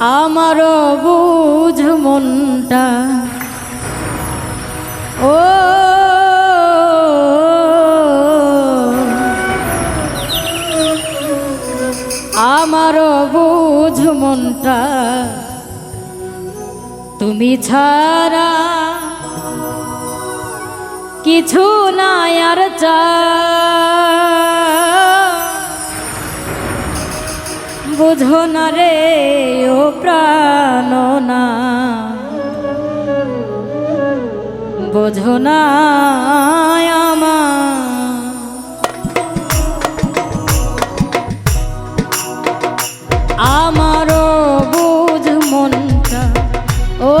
আমারও বুঝ মনটা। ও আমার বুঝ মনটা। তুমি ছাড়া কিছু নাই আর চা বুঝো না রে, ও প্রাণ না। বোঝো না আমার। আমারও বুঝ মনটা, ও।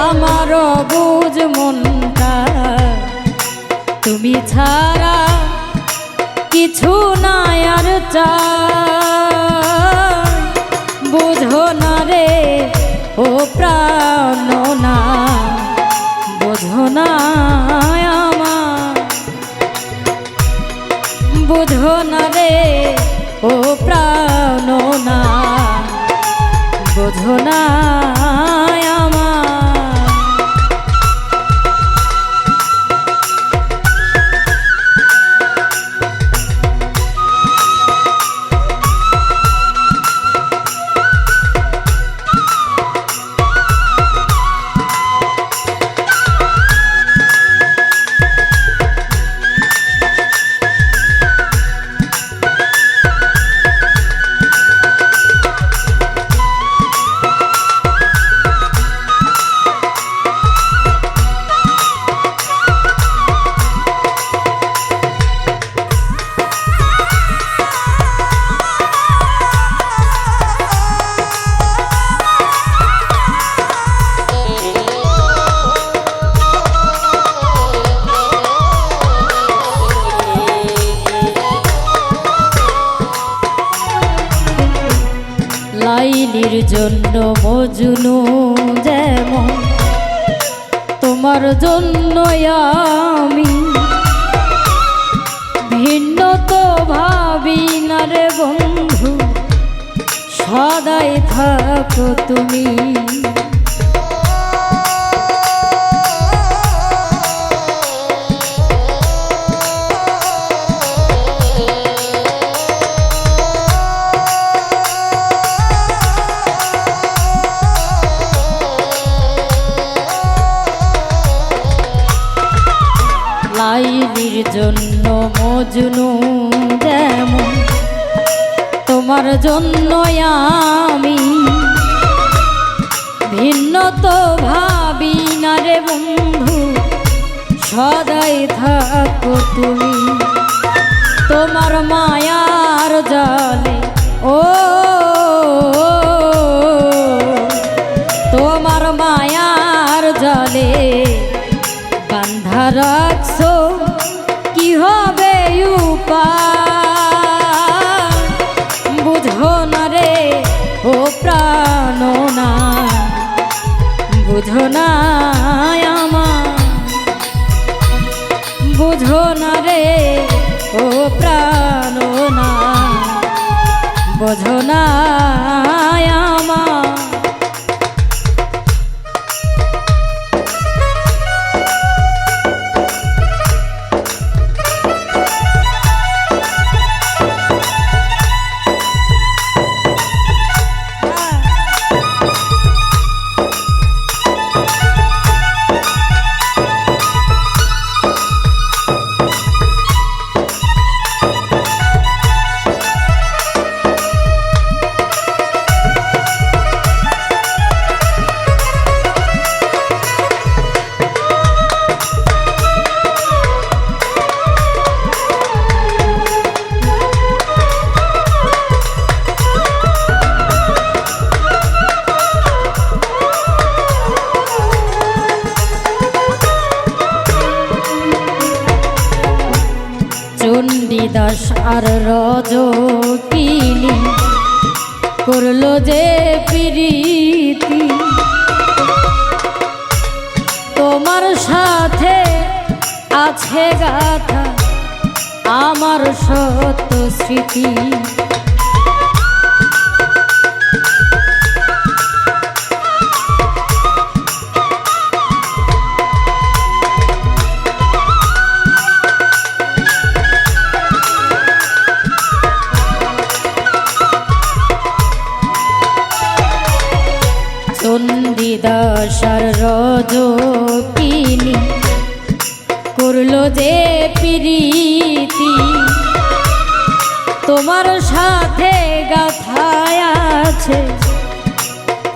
আমারও বুঝ মনটা, তুমি ছাড়া কিছু নাই আর বুঝো না রে, ও প্রাণ না। বোঝো না বুঝো না রে, ও প্রাণ না। বোঝো না জন্য মজুনু যেমন, তোমার জন্য আমি ভিন্ন তো ভাবি না রে বন্ধু, সদাই থাকো তুমি। জন্য মজনু যেমন, তোমার জন্য আমি ভিন্ন তো ভাবি না রে বন্ধু, সদাই থাকো তুমি। তোমার মায়ার ও প্রাণ বুঝো না বুঝো না রে ও প্রাণ না বুঝো না চণ্ডীদাস আর রজ কিলি করল যে প্রীতি। তোমার সাথে আছে গাথা আমার সত্য স্মৃতি। রজ কিনি করল যে প্রীতি, তোমার সাথে গাথায় আছে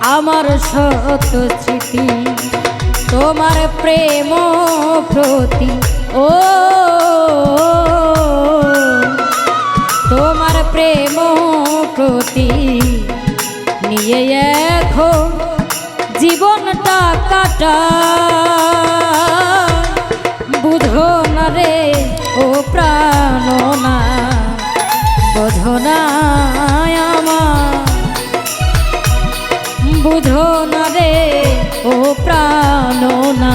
আমার শত স্মৃতি, তোমার প্রেম প্রতি। ও, তোমার প্রেম প্রতি নিয়ে জীবনটা কাটা বুঝো না রে, ও প্রাণ না। বোঝো না বুঝো না রে, ও প্রাণ না।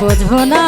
বোঝো না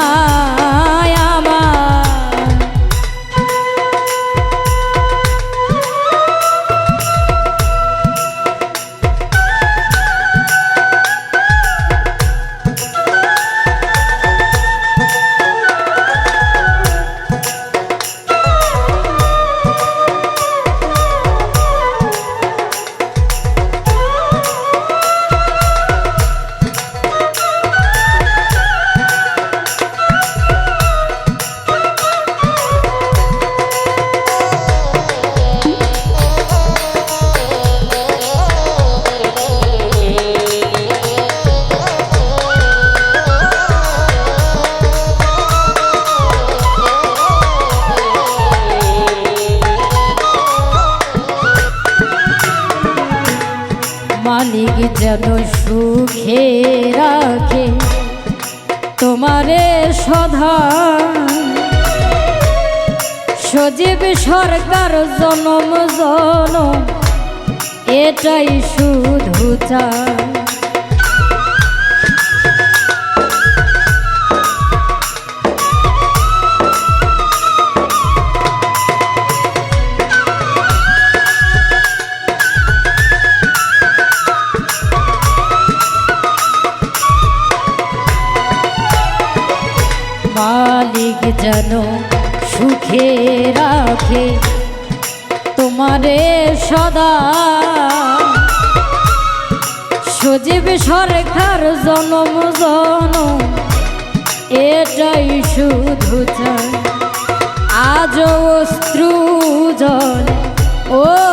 যেন সুখে রাখে তোমারে সধা সজীব সরকার জনম জনম এটাই শুধু চায় সুখে রাখে। তোমারে সদা সজীব সরকার জনম জনম। এটাই শুধু চাই আজ অশ্রু জল ও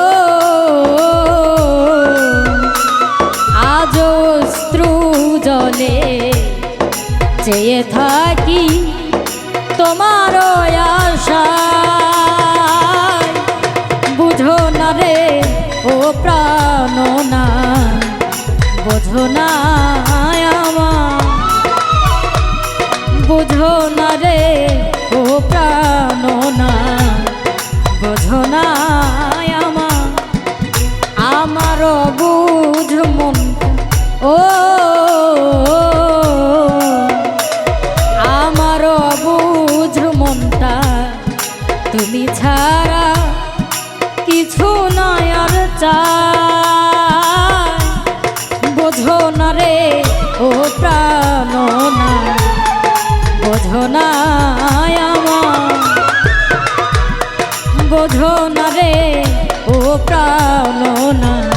বোঝো না বোঝো না রে ও প্রাণ না